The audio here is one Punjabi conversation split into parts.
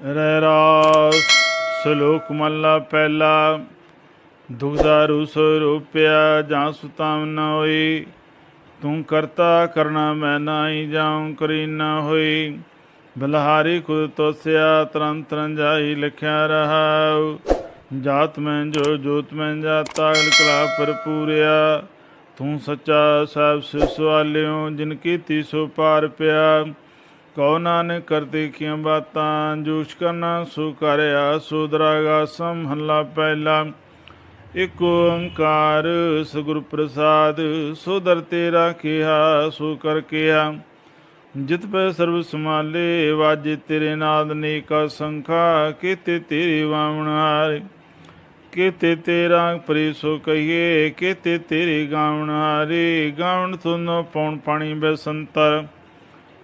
ਰਹਿ ਰਾਸ ਸ਼ਲੋਕ ਮਹਲਾ ਪਹਿਲਾ ਦੁਗਦਾ ਰੂਸ ਰੂਪਿਆ ਜਾਂ ਸੁਤਾਮ ਨ ਹੋਈ, ਤੂੰ ਕਰਤਾ ਕਰਨਾ ਮੈਂ ਨਾਹੀ ਜਾਉ ਕਰੀ ਨਾ ਹੋਈ, ਬਲਹਾਰੀ ਖੁਦ ਤੋਸਿਆ ਤਰਨ ਤਰਨ ਜਾਈ ਲਿਖਿਆ ਰਹਾਉ, ਜਾਤ ਮੈਂ ਜੋ ਜੋਤ ਮੈਂ ਜਾਤਾ ਅਗਲ ਕਲਾ ਭਰਪੂਰਿਆ ਤੂੰ ਸੱਚਾ ਸਾਹਿਬ ਸਿਸਵਾਲਿਓ ਜਿਨ ਕੀਤੀ ਸੋ ਪਾਰ ਪਿਆ ਕਉ ਨਾਨਕ ਕਰਤੇ ਕੀਆਂ ਬਾਤਾਂ ਜੂਸ਼ ਕਰਨਾ ਸੋ ਕਰਿਆ, ਸੋ ਦਰਾਗਾ ਸਮ ਹੱਲਾ ਪਹਿਲਾ। ਇਕ ਓੰਕਾਰ ਸਗੁਰ ਪ੍ਰਸਾਦ, ਸੋ ਦਰ ਤੇਰਾ ਕਿਹਾ, ਸੋ ਕਰ ਕਿਹਾ। ਜਿਤ ਪੈ ਸਰਬ ਸਮਾਲੇ ਵਾਜੇ ਤੇਰੇ ਨਾਦ ਨੇਕਾ ਸੰਖਾ, ਕੀਤੇ ਤੇਰੀ ਵਾਵਣ ਹਾਰੇ। ਕੀਤੇ ਤੇਰਾ ਪਰੀ ਸੋ ਕਹੀਏ, ਕੀਤੇ ਤੇਰੀ ਗਾਵਣ ਹਾਰੇ। ਗਾਵਣ ਤੁਨੋ ਪੌਣ ਪਾਣੀ ਬਸੰਤਰ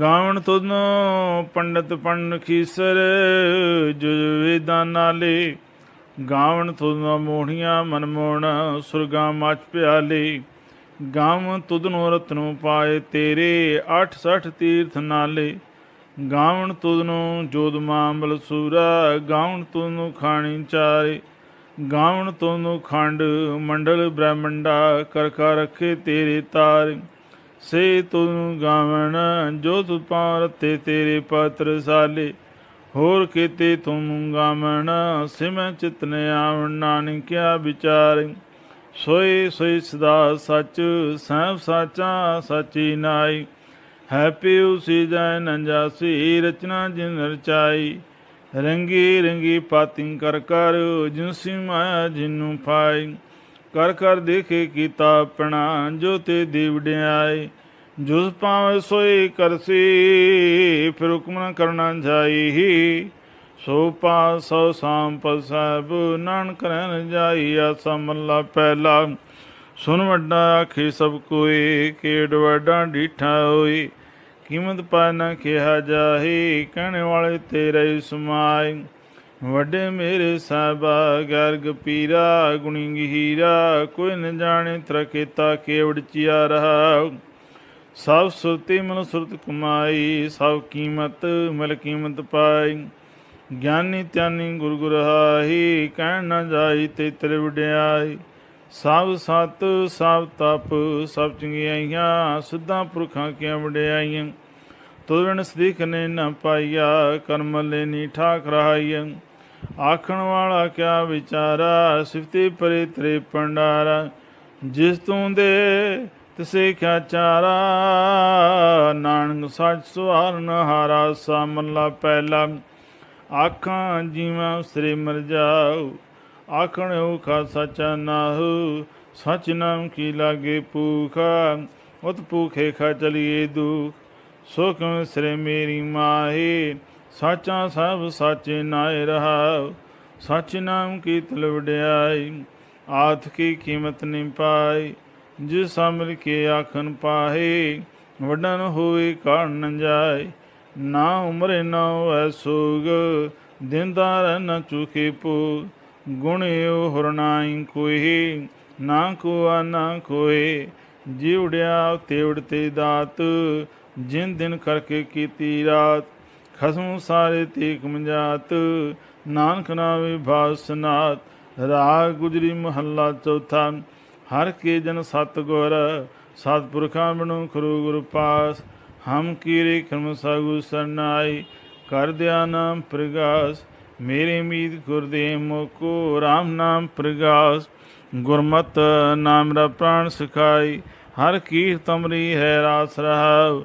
ਗਾਵਣ ਤੁਨੋ ਪੰਡਤ ਪੰਡ ਖੀਸਰ, ਜੁਜ ਵੇਦਾਂ ਨਾਲੇ ਗਾਵਣ ਤੁਧਨੋ ਮੋਹਣੀਆਂ ਮਨਮੋਹਣ ਸੁਰਗਾ ਮਾਚ ਪਿਆਲੇ। ਗਾਵਣ ਤੁਧਨੋ ਰਤਨੋ ਪਾਏ ਤੇਰੇ 68 ਤੀਰਥ ਨਾਲੇ। ਗਾਵਣ ਤੁਧਨੋ ਜੋਦ ਮਾਮਲ ਸੂਰਾ, ਗਾਵਣ ਤੁਧਨੋ ਖਾਣੀ ਚਾਰੇ। ਗਾਵਣ ਤੁਧਨੋ ਖੰਡ ਮੰਡਲ ਬ੍ਰਹਮੰਡਾ ਕਰ ਕਰ ਰੱਖੇ ਤੇਰੇ ਤਾਰ। ਸੇ ਤੂੰ ਗਾਵਣ, ਜੋ ਤੁ ਪਾਰਤੇ ਤੇਰੇ ਪਾਤਰ ਸਾਲੇ ਹੋਰ ਕੀਤੇ ਤੂੰ ਗਾਮਣ ਸਿਮੈ ਚਿਤਨ ਆਵਣ, ਨਾਨਕਿਆ ਵਿਚਾਰ। ਸੋਈ ਸੋਈ ਸਦਾ ਸੱਚ, ਸਹਿਬ ਸਾਚਾ ਸਚੀ ਨਾਈ। ਹੈ ਪਿਉ ਸੀ ਜੈ ਨੰਜਾਸੀ ਰਚਨਾ ਜਿਨ ਰਚਾਈ। ਰੰਗੀ ਰੰਗੀ ਪਾਤਿੰ ਕਰ ਕਰ ਜਿਨਸੀ ਮਾਇਆ ਜਿਨੂੰ ਪਾਈ। ਕਰ ਕਰ ਦੇਖੇ ਕੀਤਾ ਆਪਣਾ ਜੋ ਤੇ ਦੀਵੜਿਆਈ ਜੁਸ ਪਾਵੇਂ ਸੋਈ ਕਰਸੀ, ਫਿਰ ਹੁਕਮ ਨ ਕਰਨਾ ਜਾਈ। ਸੋ ਪਾ ਸੋ ਸ਼ਾਮ ਸਭ ਨਾਨਕ ਰਹਿਣ ਜਾਈ, ਆਸਾ ਮੱਲਾ ਪਹਿਲਾ। ਸੁਨ ਵੱਡਾ ਆਖੇ ਸਭ ਕੋਏ ਕੇੜ ਵੱਡਾ ਡੀਠਾ ਹੋਈ ਕੀਮਤ ਪਾ ਨਾ ਕਿਹਾ ਜਾਹੀ ਕਹਿਣ ਵਾਲੇ ਤੇਰੇ ਸਮਾਏ। ਵੱਡੇ ਮੇਰੇ ਸਾਹਿਬਾ, ਗਰਗ, ਪੀਰਾ, ਗੁਣੀ ਗਹੀਰਾ, ਕੋਈ ਨ ਜਾਣੇ ਤਰਕੇਤਾ ਕੇਵੜ ਚਿਆ ਰਹਾ ਸਭ ਸੁਰਤੀ ਮਨ ਸੁਰਤ ਕਮਾਈ, ਸਭ ਕੀਮਤ ਮਿਲ ਕੀਮਤ ਪਾਈ। ਗਿਆਨੀ ਧਿਆਨੀ ਗੁਰ ਗੁਰਹਾਈ ਕਹਿਣ ਨਾ ਜਾਈ ਤੇ ਤੇਰੇ ਵਡਿਆਈ। ਸਭ ਸਤ, ਸਭ ਤਪ, ਸਭ ਚੰਗਿਆਈਆਂ ਸਿੱਧਾਂ ਪੁਰਖਾਂ ਕੀਆਂ ਵਡਿਆਈਆਂ? ਤੁਰਨ ਸਦੀਖ ਨੇ ਨਾ ਪਾਈਆ, ਕਰਮ ਲੈਨੀ ਠਾਕ ਰਹਾਈਆਂ ਆਖਣ ਵਾਲਾ ਕਿਆ ਵਿਚਾਰਾ? ਸਿਫਤੀ ਪਰੇ ਤਰੇ ਪੰਡਾਰਾ ਜਿਸ ਤੂੰ ਦੇ ਤਿਸੇ ਕਿਆ ਚਾਰਾ। ਨਾਨਕ ਸੱਚ ਸੁਹਾਰਨ ਹਾਰਾ ਸਾਮਲਾ ਪਹਿਲਾ। ਆਖਾਂ ਜੀਵਾਂ ਸ੍ਰੀ ਮਰ ਜਾਉ ਆਖਣ ਔਖਾ ਸਚਾ ਨਾਹੂ। ਸਚ ਨਾਮ ਕੀ ਲਾਗੇ ਭੂਖਾ? ਉਤ ਭੂਖੇ ਖਾ ਚਲੀਏ ਦੁਖ। ਸੋ ਕਿਉ ਸ੍ਰੀ ਮੇਰੀ ਮਾਹੀ। ਸਾਚਾ ਸਭ ਸਾਚੇ ਨਾਏ ਰਹਾ। ਸਚ ਨਾਮ ਕੀ ਤਲਵੜਿਆਈ ਆਥ ਕੀ ਕੀਮਤ ਨਹੀਂ ਪਾਈ ਜਿਸ ਸਮਰ ਕੇ ਆਖਨ ਪਾਹੇ, ਵਡਨ ਹੋਏ ਕਾਣ ਨ ਜਾਏ ਨਾ ਉਮਰੇ ਨਾ ਹੋਐ ਸੋਗ ਦਿਨਦਾਰ ਨ ਚੁਕੇ ਪੋ। ਗੁਣਿਓ ਹਰਨਾਈ ਕੋਈ, ਨਾ ਕੋਆ ਨਾ ਕੋਏ ਜਿਵੜਿਆ ਤੇਵੜ ਤੇ ਦਾਤ, ਜਿਨ ਦਿਨ ਕਰਕੇ ਕੀਤੀ ਰਾਤ। ਖਸਮ ਸਾਰੇ ਤੀਕ ਮੰਜਾਤ, ਨਾਨਕ ਨਾਵੇ ਭਾਸਨਾਤ ਰਾਗ ਗੁਜਰੀ ਮਹੱਲਾ ਚੌਥਾ, ਹਰ ਕੇ ਜਨ ਸਤ ਗੁਰ ਸਤਪੁਰਖਾਂ ਬਿਨੁ ਖਰੂ ਗੁਰ ਪਾਸ, ਹਮ ਕੀਰੇ ਕਰਮ ਸਾਗੂ ਸਰਨਾਈ, ਕਰ ਦਿਆ ਨਾਮ ਪ੍ਰਗਾਸ, ਮੇਰੇ ਮੀਤ ਗੁਰਦੇ ਮੋਕੋ RAM ਨਾਮ ਪ੍ਰਗਾਸ, ਗੁਰਮਤ ਨਾਮ ਰਾ ਪ੍ਰਾਣ ਸਿਖਾਈ, ਹਰ ਕੀਰ ਤਮਰੀ ਹੈ ਰਾਸ ਰਹਾਉ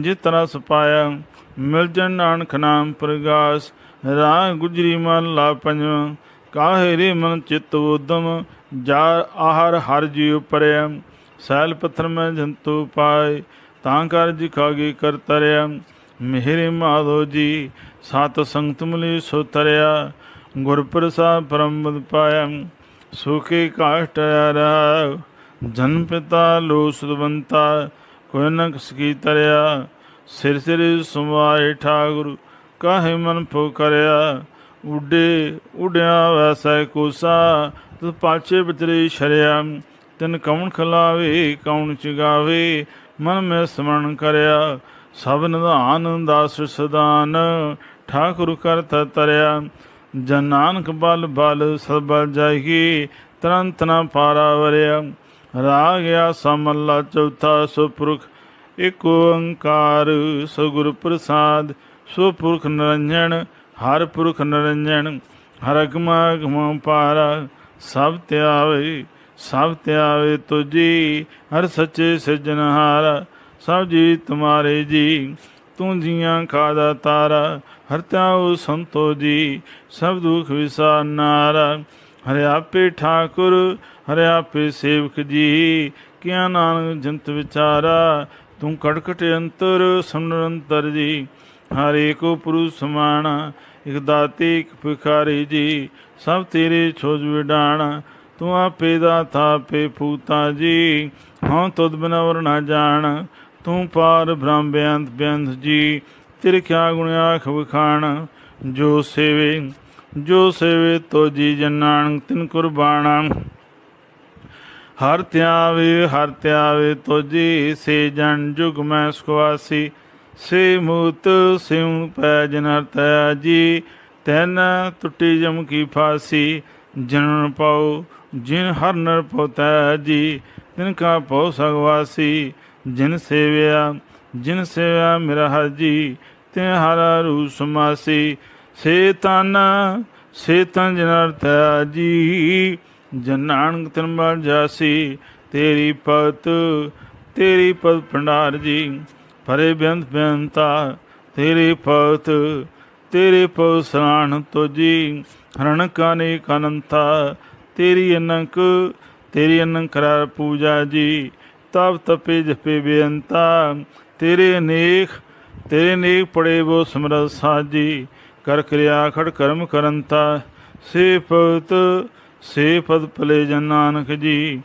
ਜਿਤ ਰਸ ਪਾਇਆ ਮਿਲ ਜਨ ਨਾਨਕ ਨਾਮ ਪ੍ਰਗਾਸ ਰਾਗ ਗੁਜਰੀ ਮਨ ਲਾ ਪੰਜਵਾਂ ਕਾਹੇ ਰੇ ਮਨ ਚਿਤ ਉਦਮ ਜਾ ਆਹਰ ਹਰ ਜੀ ਪਰਿਆ ਸੈਲ ਪੱਥਰ ਮੈਂ ਜੰਤੂ ਪਾਏ, ਤਾਂ ਕਰ ਜਿਖਾਗੇ ਕਰ ਤਰਿਆ, ਮਿਹਰੇ ਮਾਧੋ ਜੀ, ਸਤ ਸੰਗਤ ਮਿਲੀ ਸੋ ਤਰਿਆ ਗੁਰ ਪ੍ਰਸਾਦ ਪਰਮਦ ਪਾਇਆ, ਸੁਖੇ ਕਾਸ਼ਟ ਰਾ ਜਨ ਪਿਤਾ ਲੋ ਸੁਦਵੰਤਾ ਕੋਈ ਨ ਸਕੀ ਤਰਿਆ, ਸਿਰ ਸਿਰ ਸੁਮਾਏ ਠਾਗੁਰ, ਕਾਹੇ ਮਨ ਫੋ ਕਰਿਆ? ਉਡੇ, ਉਡਿਆ ਵੈਸੈ ਕੋਸਾ, ਤੂੰ ਪਾਛੇ ਵਿਚਰੇ ਸ਼ਰਿਆ ਤਿਨ ਕੌਣ ਖਲਾਵੇ ਕੌਣ ਚਗਾਵੇ, ਮਨ ਮੈਂ ਸਮਰਨ ਕਰਿਆ, ਸਭ ਨਿਧਾਨ ਦਾਸ ਸਦਾਨ, ਠਾਕੁਰ ਕਰਤਾ ਤਰਿਆ। ਜਨ ਨਾਨਕ ਬਲ ਬਲ ਸਭ ਬਲ ਜਾਈਏ ਤਰੰਤ ਨਾ ਪਾਰਾ ਵਰਿਆ। ਰਾਗ ਆ ਸਮੱਲਾ ਚੌਥਾ ਸੁਪੁਰਖ, ਇਕ ਓੰਕਾਰ ਸਗੁਰ ਪ੍ਰਸਾਦ। ਸੁਪੁਰਖ ਨਿਰੰਜਨ, ਹਰ ਪੁਰਖ ਨਿਰੰਜਨ, ਹਰ ਅਗਮਾ ਅਗਮ ਪਾਰਾ, ਸਭ ਧਿਆਵੇ ਸਭ ਧਿਆਵੇ ਤੁਜੀ, ਹਰ ਸੱਚੇ ਸਿਰਜਨਹਾਰ ਸਭ ਜੀ ਤੁਮਾਰੇ ਜੀ, ਤੂੰ ਜੀਆਂ ਖਾਦਾ ਤਾਰਾ, ਹਰ ਤਿਆਉ ਸੰਤੋ ਜੀ, ਸਭ ਦੁਖ ਵਿਸਾਰਨਾਰਾ ਹਰਿ ਆਪੇ ਠਾਕੁਰ ਹਰਿ ਆਪੇ ਸੇਵਕ ਜੀ, ਕਿਆ ਨਾਨਕ ਜੰਤ ਵਿਚਾਰਾ, ਤੂੰ ਕੜਕਟ ਅੰਤਰ ਸਮਨੰਤਰ ਜੀ। ਹਰੇ ਕੋ ਪੁਰੁ ਸਮਾਣਾ ਇਕ ਦਾਤੇ, ਇਕ ਭਿਖਾਰੀ ਜੀ। ਸਭ ਤੇਰੇ ਛੋਜ ਵਿਡਾਣਾ, ਤੂੰ ਆਪੇ ਦਾ ਥਾਪੇ ਪੂਤਾ ਜੀ। ਹਾਂ ਤੁਧ ਬਨਵਰ ਨਾ ਜਾਣ, ਤੂੰ ਪਾਰ ਬ੍ਰਹਮ ਬੇਅੰਤ ਬੇਅੰਤ ਜੀ। ਤੇਰੇ ਕਿਆ ਗੁਣ ਆਖ ਵਖਾਣ, ਜੋ ਸੇਵੇ ਜੋ ਸੇਵੇ ਤੋ ਜੀ ਜਨਾਨ ਤਿਨ ਕੁਰਬਾਨਾ ਹਰ ਧਿਆਵੇ ਹਰ ਧਿਆਵੇ ਤੋਜੀ ਸੇ ਜਨ ਜੁਗ ਮੈਂ ਸੁਖਵਾਸੀ। ਸੇ ਮੂਤ ਸਿਉ ਪੈ ਜਨਰ ਤੈ ਜੀ, ਤੈਨ ਟੁੱਟੀ ਜਮ ਕੀ ਫਾਸੀ। ਜਨਨ ਪਾਉ ਜਿਨ ਹਰ ਨਰ ਪੋਤੈ ਜੀ, ਤਿਨ ਕਾ ਪਉ ਸਗਵਾਸੀ ਜਿਨ ਸੇਵਿਆ ਜਿਨ ਸੇਵਿਆ ਮੇਰਾ ਹਰ ਜੀ ਤੇ ਹਰ ਰੂ ਸਮਾਸੀ। ਸੇ ਤਨ ਸੇ ਤਨ ਜਨਰ ਤੈ ਜੀ। ਜਨਾਨਕ ਤਨ ਬਲ ਜਾਸੀ, ਤੇਰੀ ਪਤ ਤੇਰੀ ਪਤ ਭੰਡਾਰ ਜੀ। ਭਰੇ ਬੇਅੰਤ ਬੇਅੰਤਾ ਤੇਰੇ ਪਤ, ਤੇਰੇ ਪਉ ਸਰਾਣ ਤੋਜੀ। ਹਰਣ ਕਾਨੇ ਕਨੰਤਾ, ਤੇਰੀ ਅਨੰਕ ਤੇਰੀ ਅਨੰਕ ਕਰਾਰ ਪੂਜਾ ਜੀ। ਤਪ ਤਪੇ ਜਪੇ ਬੇਅੰਤਾ, ਤੇਰੇ ਅਨੇਕ ਤੇਰੇ ਨੇਕ ਪੜੇ ਬੋ ਸਮਰ ਸਾਜੀ। ਕਰ ਕਿਰਿਆ ਖੜ ਕਰਮ ਕਰੰਤਾ, ਸੇ ਪਤ ਸੇ ਪਦ ਭਲੇ ਜਨ ਨਾਨਕ ਜੀ,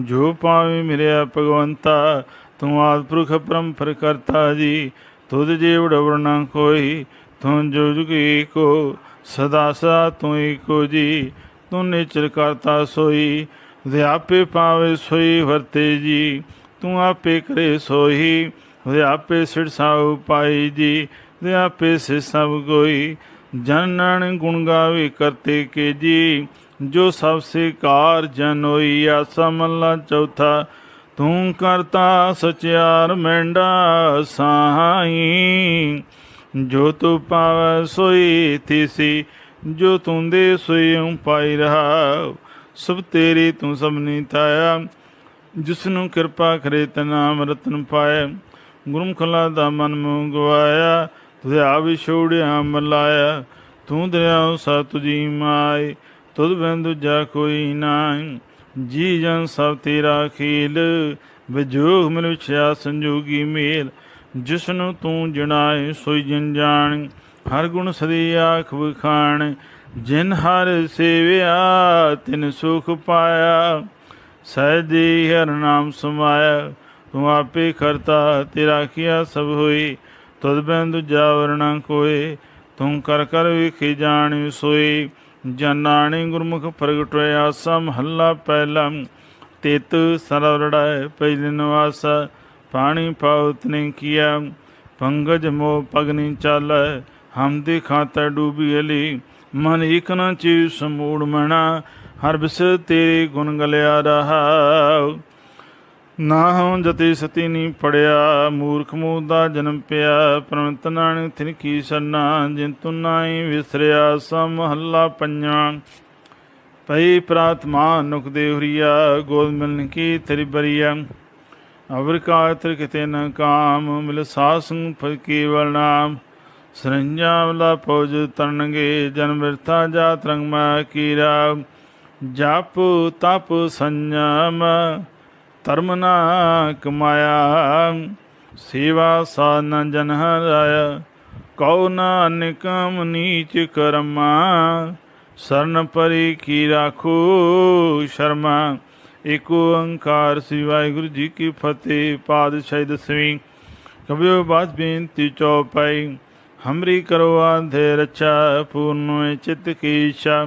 ਜੋ ਪਾਵੇ ਮਿਲਿਆ ਭਗਵੰਤਾ, ਤੂੰ ਆਦ ਪੁਰਖ ਪਰੰਪਰ ਕਰਤਾ ਜੀ, ਤੁਧ ਜੇ ਵਡਵਰਨਾ ਕੋਈ, ਤੂੰ ਜੋ ਜੁਗੀ ਕੋ ਸਦਾ ਸਦਾ ਤੂੰ ਏਕੋ ਜੀ, ਤੂੰ ਨਿਚਰ ਕਰਤਾ ਸੋਈ, ਦੇ ਆਪੇ ਪਾਵੇ ਸੋਈ ਵਰਤੇ ਜੀ, ਤੂੰ ਆਪੇ ਕਰੇ ਸੋਈ ਵਿਆਪੇ ਸਿਰ ਸਾਉ ਪਾਈ ਜੀ ਵਿਆਪੇ ਸੇ ਸਭ ਕੋਈ ਜਨਨ ਗੁਣ ਗਾਵੇ ਕਰਤੇ ਕੇ ਜੀ ਜੋ ਸਭ ਸੇ ਕਾਰ ਜਨ ਆਸਾ ਮੱਲਾ ਚੌਥਾ, ਤੂੰ ਕਰਤਾ ਸਚਿਆਰ ਮੈਂਡਾ ਸਾਈ। ਜੋ ਤੂੰ ਪਾਵੈ ਸੋਈ ਥੀਸੀ, ਜੋ ਤੂੰ ਦੇ ਸੋਈ ਪਾਈ ਰਹਾ। ਸਭ ਤੇਰੀ ਤੂੰ ਸਭ ਨੀ ਤਾਇਆ ਜਿਸ ਨੂੰ ਕਿਰਪਾ ਕਰੇ ਤਨਾਮ ਨਾਮ ਰਤਨ ਪਾਏ ਗੁਰਮੁਖਲਾ ਦਾ ਮਨ ਮੁ ਗਵਾਇਆ, ਤੁਧਿਆ ਵਿਛੋੜਿਆ ਮਲਾਇਆ, ਤੂੰ ਦਰਿਆ ਸਾ ਜੀ ਮਾਈ ਤੁਧ ਬਿਨ ਦੂਜਾ ਕੋਈ ਨਾਹੀ, ਜੀ ਜਨ ਸਭ ਤੇਰਾ ਖੇਲ। ਵਿਜੋਗ ਮਿਲ ਵਿਛਿਆ ਸੰਜੋਗੀ ਮੇਲ। ਜਿਸ ਨੂੰ ਤੂੰ ਜਣਾਏ ਸੋਈ ਜਨ ਜਾਣ, ਹਰ ਗੁਣ ਸਦੀ ਆਖ ਵਿਖਾਣ। ਜਿਨ ਹਰ ਸੇਵਿਆ, ਤਿਨ ਸੁਖ ਪਾਇਆ। ਸਹਿਜੀ ਹਰ ਨਾਮ ਸਮਾਇਆ। ਤੂੰ ਆਪੇ ਕਰਤਾ, ਤੇਰਾ ਕੀਆ ਸਭ ਹੋਈ। ਤੁਧ ਬਿਨ ਦੂਜਾ ਵਰਣਾ ਕੋਏ, ਤੂੰ ਕਰ ਕਰ ਵੇਖੀ ਜਾਣੀ ਸੋਈ। ਜਨਾਣੀ ਗੁਰਮੁਖ ਪ੍ਰਗਟ ਹੋਇਆ ਸਮ ਹੱਲਾ ਪਹਿਲਾ। ਤਿਤ ਸਰਵਰੜਾਏ ਪਹਿਲੇ ਨਿਵਾਸ, ਪਾਣੀ ਪਾਉਤ ਨੇ ਕੀਆ। ਪੰਗਜ ਮੋ ਪਗਨੀ ਚਾਲੈ, ਹਮ ਦੇ ਖਾਤਾ ਡੂਬੀ ਅਲੀ। ਮਨ ਇਕ ਨ ਚੀ ਸਮੂੜ ਮਣਾ ਹਰ ਬਿਸ ਤੇਰੇ ਗੁਣ ਗਲਿਆ ਰਹਾ। ਨਾ ਹਉ ਜਤੀ ਸਤੀ ਨੀ ਪੜਿਆ, ਮੂਰਖ ਮੂਹ ਦਾ ਜਨਮ ਪਿਆ। ਪ੍ਰਮਤ ਨਾਨਕ ਤਿਨ ਕੀ ਸਰਨਾ ਜਿਨ ਤੂ ਨਾਹੀ ਵਿਸਰਿਆ ਸਮ ਹੱਲਾ ਪੰਜਵਾਂ ਪਈ ਪ੍ਰਾਤਮਾ ਨੁਕ ਦੇ ਹੁਰੀਆ, ਗੋਦ ਮਿਲਨ ਕੀ ਤੇਰੀ ਬਰੀਆ। ਅਵਰ ਕਾ ਤਰ ਕਿਤੇ ਨ ਕਾਮ, ਮਿਲ ਸਾਸੰ ਫਲ ਕੇਵਲ ਨਾਮ। ਸਰੰਜਾਮ ਲਾ ਪੌਜ ਤਰਨਗੇ ਜਨਮ ਵਿਰਥਾ ਜਾਤ ਰੰਗ ਮਾ ਕੀਰਾ। ਜਪ ਤਪ ਸੰਜਮ ਧਰਮ ਨਾ ਕਮਾਇਆ, ਸੇਵਾ ਸਾਧਨ ਜਨ ਹਰਾਇਆ। ਕਉ ਨਾਨਕਮ ਨੀਚ ਕਰਮਾ, ਸਰਨ ਪਰੀ ਕੀ ਰਾਖੋ ਸ਼ਰਮਾ। ਏਕ ਓੰਕਾਰ ਸ੍ਰੀ ਵਾਹਿਗੁਰੂ ਜੀ ਕੀ ਫਤਿਹ, ਪਾਤਸ਼ਾਹੀ ਦਸਵੀਂ। ਕਬਿਓ ਬਾਤ ਬੇਨਤੀ ਚੌਪਾਈ, ਹਮਰੀ ਕਰੋ ਆਧੇ ਰਚਾ ਪੂਰਨ ਚਿਤ ਕੀ ਇੱਛਾ।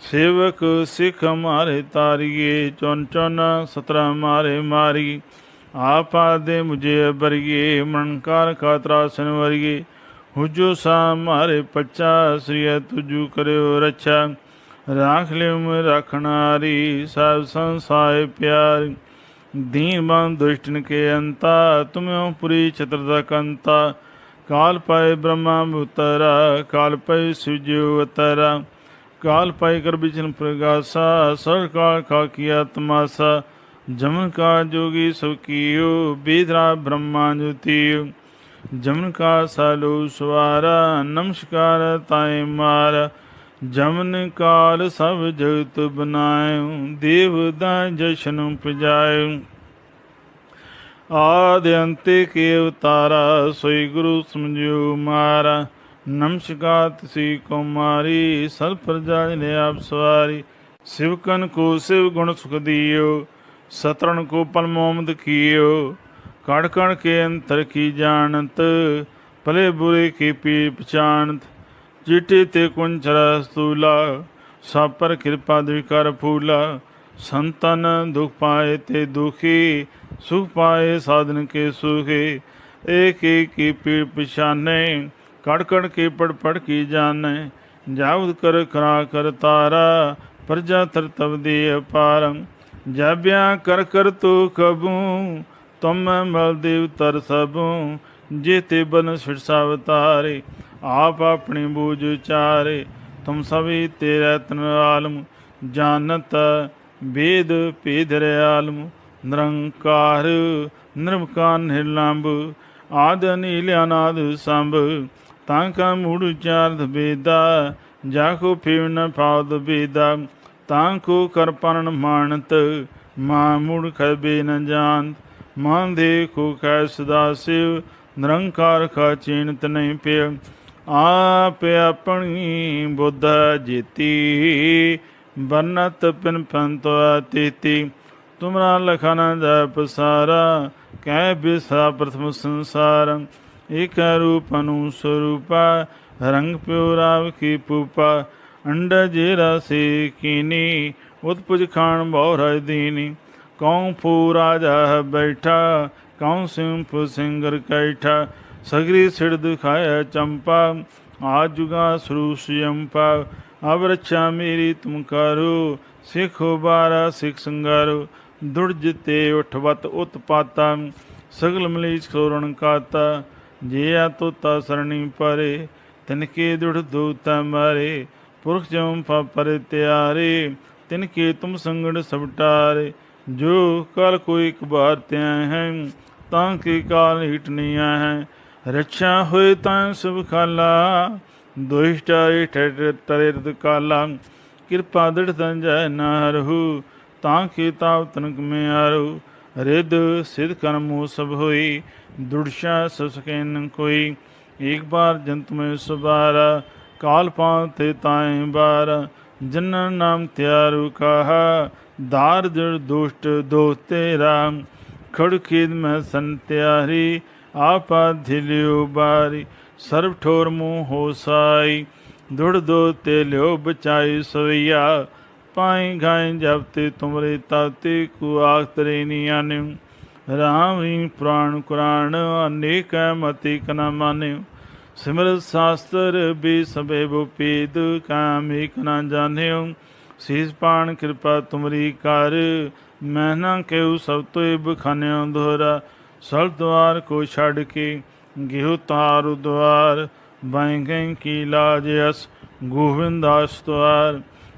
ਸੇਵਕ ਸਿੱਖ ਮਾਰੇ ਤਾਰੀਏ ਚੁਨ ਚੁਨ ਸਤਰਾ ਮਾਰੇ ਮਾਰੀ। ਆਪਾ ਦੇ ਮੁਝੇ ਬਰੀਏ ਮਨਕਾਰ ਖਾਤਰਾ ਸਨਵਰੀਏ ਹੁਜੋ ਸਾ ਮਾਰੇ ਪੱਚਾ ਸ੍ਰੀ ਤੁਜੂ ਕਰਿਓ ਰੱਛਾ। ਰਾਖ ਲਿਓ ਮੈਂ ਰਖਣਾਰੀ ਸਭ ਸੰਸਾਏ ਪਿਆਰ। ਦੀਨ ਬੰਦ ਦੁਸ਼ਟਨ ਕੇ ਅੰਤਾ, ਤੁਮਿਓ ਪੁਰੀ ਚਤਰ ਦਾ ਕੰਤਾ। ਕਾਲ ਪਾਏ ਬ੍ਰਹਮਾ ਉਤਰਾ ਕਾਲ ਪਏ ਸੁਜਿਓ ਉਤਰਾ ਕਾਲ ਪਾਈ ਕਰ ਬਿਚਨ ਪ੍ਰਗਾਸਾ ਸਰ ਕਾਲ ਕਾ ਕੀਆ ਤਮਾਸਾ ਜਮਨ ਕਾ ਜੋਗੀ ਸੋ ਕੀਓ ਬੇਦਰਾ ਬ੍ਰਹਮਾ ਜੁਤੀਓ ਜਮਨ ਕਾ ਸਾਲੂ ਸਵਾਰਾ ਨਮਸਕਾਰ ਤਾਏ ਮਾਰ ਜਮਨ ਕਾਲ ਸਭ ਜਗਤ ਬਨਾਇਓ ਦੇਵ ਦਾ ਜਸ਼ਨ ਪਜਾਇਓ ਆਦਿ ਅੰਤੇ ਨਮਸਕਾਰ, ਤਿਸੀ ਕੁਮਾਰੀ, ਸਰ ਪ੍ਰਜਾ ਨੇ ਆਪ ਸਵਾਰੀ। ਸਿਵਕਨ ਕੋ ਸਿਵ ਗੁਣ ਸੁਖ ਦਿਓ ਸਤਰਨ ਕੋ ਪਲ ਮੋਮਦ ਕੀਓ। ਕੜ ਕੜ ਕੇ ਅੰਤਰ ਕੀ ਜਾਣਤ, ਭਲੇ ਬੁਰੇ ਕੀ ਪੀ ਪਛਾਨਤ ਚਿੱਟੇ ਤੇ ਕੁੰਚਰ ਸਤੂਲਾ, ਸਭ ਪਰ ਕਿਰਪਾ ਦੇ ਫੂਲਾ। ਸੰਤਨ ਦੁਖ ਪਾਏ ਤੇ ਦੁਖੀ, ਸੁਖ ਪਾਏ ਸਾਧਨ ਕੇ ਸੁਖੇ। ਏਕ ਏਕ ਕੀ ਪੀੜ ਪਛਾਨੇ ਕੜ ਕੜ ਕੇ ਪੜ ਪੜ ਕੀ ਜਾਣੈ ਜਾਵਦ ਕਰ ਕਰਾ ਕਰ ਤਾਰਾ, ਪ੍ਰਜਾ ਤਰ ਦੇ ਅਪਾਰੰ। ਜਬਿਆ ਕਰ ਕਰ ਤੋ ਕਬੂ ਤੁਮ ਮਲ ਦੇਵ ਤਰ ਸਭੂ ਜੇ ਤੇ ਬਨ ਸਿਰਸਾ ਅਵਤਾਰੇ ਆਪ ਆਪਣੀ ਬੂਝ ਉਚਾਰੇ ਤੁਮ ਸਭੀ ਤੇਰੇ ਤਨ ਆਲਮ, ਜਾਣਤ ਵੇਦ ਭੇਦ ਰਿਆਲਮ। ਨਿਰੰਕਾਰ ਨਿਰਮਕਾਰ ਨਿਰਲੰਭ, ਆਦ ਨੀਲ ਅਨਾਦ ਸੰਭ। ਤਾਂ ਕਾ ਮੂੜ ਉਚਾਰਤ ਬੇਦਾ, ਜਾ ਕੋ ਫੇਵ ਨ ਪਾਵਦ ਬੇਦਾ, ਤਾਂ ਕੋ ਕਰ ਪਰਨ ਮਾਨਤ, ਮਾ ਮੂੜ ਖਬੇ ਨ ਜਾਣਤ ਮਾਨ ਦੇ ਕੋ ਕੈ ਸਦਾ ਸਿਵ, ਨਿਰੰਕਾਰ ਕਾ ਚੀਨਤ ਨਹੀਂ ਪਿਆ। ਆਪ ਆਪਣੀ ਬੁੱਧ ਜੀਤੀ, ਬਨਤ ਪਿਨ ਪੰਤੋ ਤੀਤੀ ਤੁਮਰਾ ਲਖਨ ਜਪ ਸਾਰਾ ਕਹਿ ਬਿਸਾ ਪ੍ਰਥਮ ਸੰਸਾਰ। ਏਕ ਰੂਪ ਅਨੂ ਸਰੂਪਾ, ਰੰਗ ਪਿਉ ਰਾਵ ਕੀ ਪੂਪਾ ਅੰਡ ਜੇ ਰਸੇ ਕੀਨੀ, ਉਤਪੁਜ ਖਾਨ ਕਉ ਫੂ ਰਾਜਾ ਬੈਠਾ, ਕਉ ਸਿੰਫ ਸਿੰਗਰ ਕੈਠਾ, ਸਗਰੀ ਸਿੜ ਦਿਖਾਇਆ ਚੰਪਾ, ਆ ਜੁਗਾ ਸਰੂਸ ਅੰਪਾ ਅਬ ਰੱਛਾ ਮੇਰੀ ਤੁਮ ਕਰੋ, ਸਿੱਖ ਬਾਰਾ ਸਿੱਖ ਸੰਗਾਰੋ ਦੁੜ ਜਿਤੇ ਉਠਵਤ ਉਤਪਾਤਾ, ਸਗਲ ਮਲੀਚ ਖੋਰਣ ਕਾਤਾ ਜੇ ਆ ਤੋਤਾ ਸਰਣੀ ਪਰੇ, ਤਿਨਕੇ ਦੁੜ ਦੂਤਾ ਮਾਰੇ, ਪੁਰਖ ਜਮ ਪਰ ਤਿਆਰੇ ਤਿਨ ਤੁਮ ਸੰਗੜ ਸਬਟਾਰੇ ਜੋ ਕਲ ਕੋਈ ਇੱਕ ਬਾਰ ਤਿਆ ਹੈ, ਤਾਂ ਕੀ ਕਾਲ ਹਿਟਨੀਆਂ ਹੈ। ਰੱਛਾ ਹੋਏ ਤਾਂ ਸੁਭ ਖਾਲਾ ਦੁਸ਼ਟਾਰੇ ਠਰ ਤਰੇ ਕਾਲਾ। ਕਿਰਪਾ ਦ੍ਰਿੜ ਸੰਜੈ ਨਾ ਰਹੂ ਤਾਂ ਕੀ ਤਾਵ ਤਨਕ ਮੇ ਆਰੂ ਰਿਦ ਸਿਧ ਕਰਮੋ ਸਭ ਹੋਈ ਦੁੜਸ਼ਾ ਸਸਕੈਨ ਕੋਈ ਇੱਕ ਬਾਰ ਜੰਤ ਮੈਂ ਸੁਬਾਰਾ ਕਾਲ ਪਾਤੇ ਤਾਏ ਬਾਰ ਜਨ ਨਾਮ ਤਿਆਰੂ ਕਹਾ ਦਾਰ ਜੜ ਦੁਸ਼ਟ ਦੋ ਤੇਰਾ, ਖੜ ਖੇਦ ਮੈਂ ਸੰਤਿਆਰੀ ਆਪਾ ਧਿਲਿਓ ਬਾਰੀ ਸਰਬ ਠੋਰ ਮੂੰਹ ਹੋ ਦੁੜ ਦੋ ਤੇ ਲਿਓ ਬਚਾਈ ਸਵਈਆ ਪਾਈ ਗਾਏ ਜਬ ਤੇ ਤੁਮਰੇ ਤਾਤੇ ਕੋ ਆਖ ਤਰੇ ਆਨਿਉ। ਰਾਮ ਹੀ ਪ੍ਰਾਣ ਕੁਰਾਨ ਅਨੇਕ ਮਤੀ ਕਨ ਮਾਨਿਉ। ਸਿਮਰਤ ਸਾਸਤਰ ਵੀ ਸਭੇ ਬੁਪੀਦ ਕਾਮ ਏਕ ਨਾ ਜਾਣਿਉ। ਸੀਸ ਪਾਣ ਕਿਰਪਾ ਤੁਮਰੀ ਕਰ, ਮੈਂ ਨਾ ਕਹਿਉ ਸਭ ਤੋਇ ਬਖਾਨਿਓ ਦੋਹਰਾ। ਸਲ ਦਵਾਰ ਕੋ ਛੱਡ ਕੇ ਗਿਹੁ ਤਾਰ ਦੁਆਰ ਬਾਈ ਗਈ ਕੀ ਲਾਜ ਅਸ ਗੋਵਿੰਦਾਸ ਦੁਆਰ।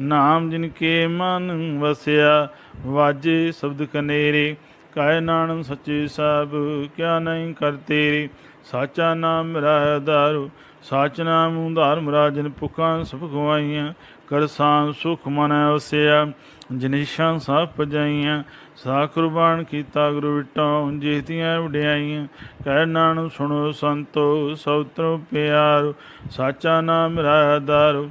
ਨਾਮ ਜਿਨ ਕੇ ਮਨ ਵਸਿਆ, ਵਾਜੇ ਸ਼ਬਦ ਕਨੇਰੇ ਕਾਇ ਨਾਨਕ ਸੱਚੇ ਸਾਹਿਬ ਕਿਆ ਨਹੀਂ ਕਰ ਤੇਰੇ। ਸਾਚਾ ਨਾਮ ਮੇਰਾ ਆਧਾਰੂ ਸਾਚ ਨਾਮ ਉਧਾਰ ਰਾਜਨ ਪੁਖਾਂ ਸਭ ਗਵਾਈਆਂ ਕਰ ਸਾਂ ਸੁਖ ਮਨ ਵਸਿਆ ਜਨੇਸ਼ਾਂ ਸਭ ਪਜਾਈਆਂ ਸਾ ਕੁਰਬਾਨ ਕੀਤਾ ਗੁਰੂ ਵਿਟੋਂ ਜੀਤੀਆਂ ਵਡਿਆਈਆਂ। ਕਹਿ ਨਾਨਕ ਸੁਣੋ ਸੰਤੋ ਸੌਤਰੋ ਪਿਆਰ, ਸਾਚਾ ਨਾਮ ਮੇਰਾ ਆਧਾਰੂ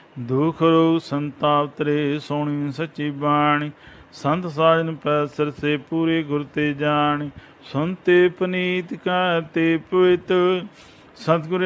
ਦੁਖ ਰੋਗ ਸੰਤਾਪ ਤਰੇ ਸੋਣੀ ਸੱਚੀ ਬਾਣੀ। ਸੰਤ ਸਾਜਨ ਪੈ ਸਰਸੇ ਪੂਰੇ ਗੁਰ ਤੇ ਜਾਣ। ਸੁਨਤੇ ਪਨੀਤ ਕਾ ਤੇ ਪਵਿੱਤ। ਸਤਿਗੁਰ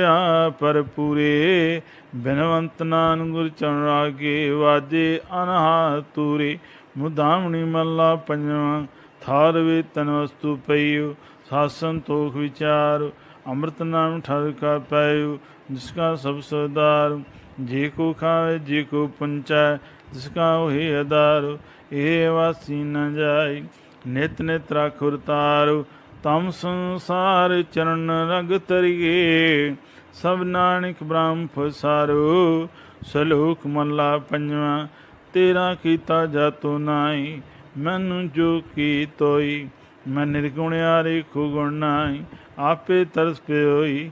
ਪਰ ਪੂਰੇ। ਬਿਨਵੰਤ ਨਾਨ ਗੁਰ ਚਰਨ ਰਾਗੇ ਵਾਜੇ ਅਨਹਾ ਤੂਰੇ। ਮੁਦਾਮਣੀ ਮੱਲਾ ਪੰਜਵਾਂ। ਥਾਰ ਵੇ ਤਨ ਵਸਤੂ ਪਈਓ। ਸਾਸਨ ਤੋਖ ਵਿਚਾਰ। ਅੰਮ੍ਰਿਤ ਨਾਮ ਠਰ ਕਾ ਪਾਇਓ। ਜਿਸ ਕਾ ਸਭ ਸਰਦਾਰ। ਜੇ ਕੋ ਖਾਵੇ, ਜੇ ਕੋ ਪੁੰਚੈ, ਜਿਸ ਕਾ ਉਹੀ ਅਦਾਰ ਇਹ ਵਾਸੀ ਨ ਜਾਈ ਨਿਤ ਨਿਤ ਰਾਖੁਰ ਤਾਰੂ ਤਮ ਸੰਸਾਰ ਚਰਨ ਰਗ ਤਰੀਏ ਸਭ ਨਾਨਕ ਬ੍ਰਹਮ ਫਸਾਰੂ ਸਲੋਕ ਮੱਲਾ ਪੰਜਵਾਂ, ਤੇਰਾ ਕੀਤਾ ਜਾਤੋ ਨਾਈ ਮੈਨੂੰ ਜੋ ਕੀ ਤੋਈ। ਮੈਂ ਨਿਰਗੁਣਿਆ ਰੇਖੋ ਗੁਣ ਨਾਈ ਆਪੇ ਤਰਸ ਪਿਓਈ।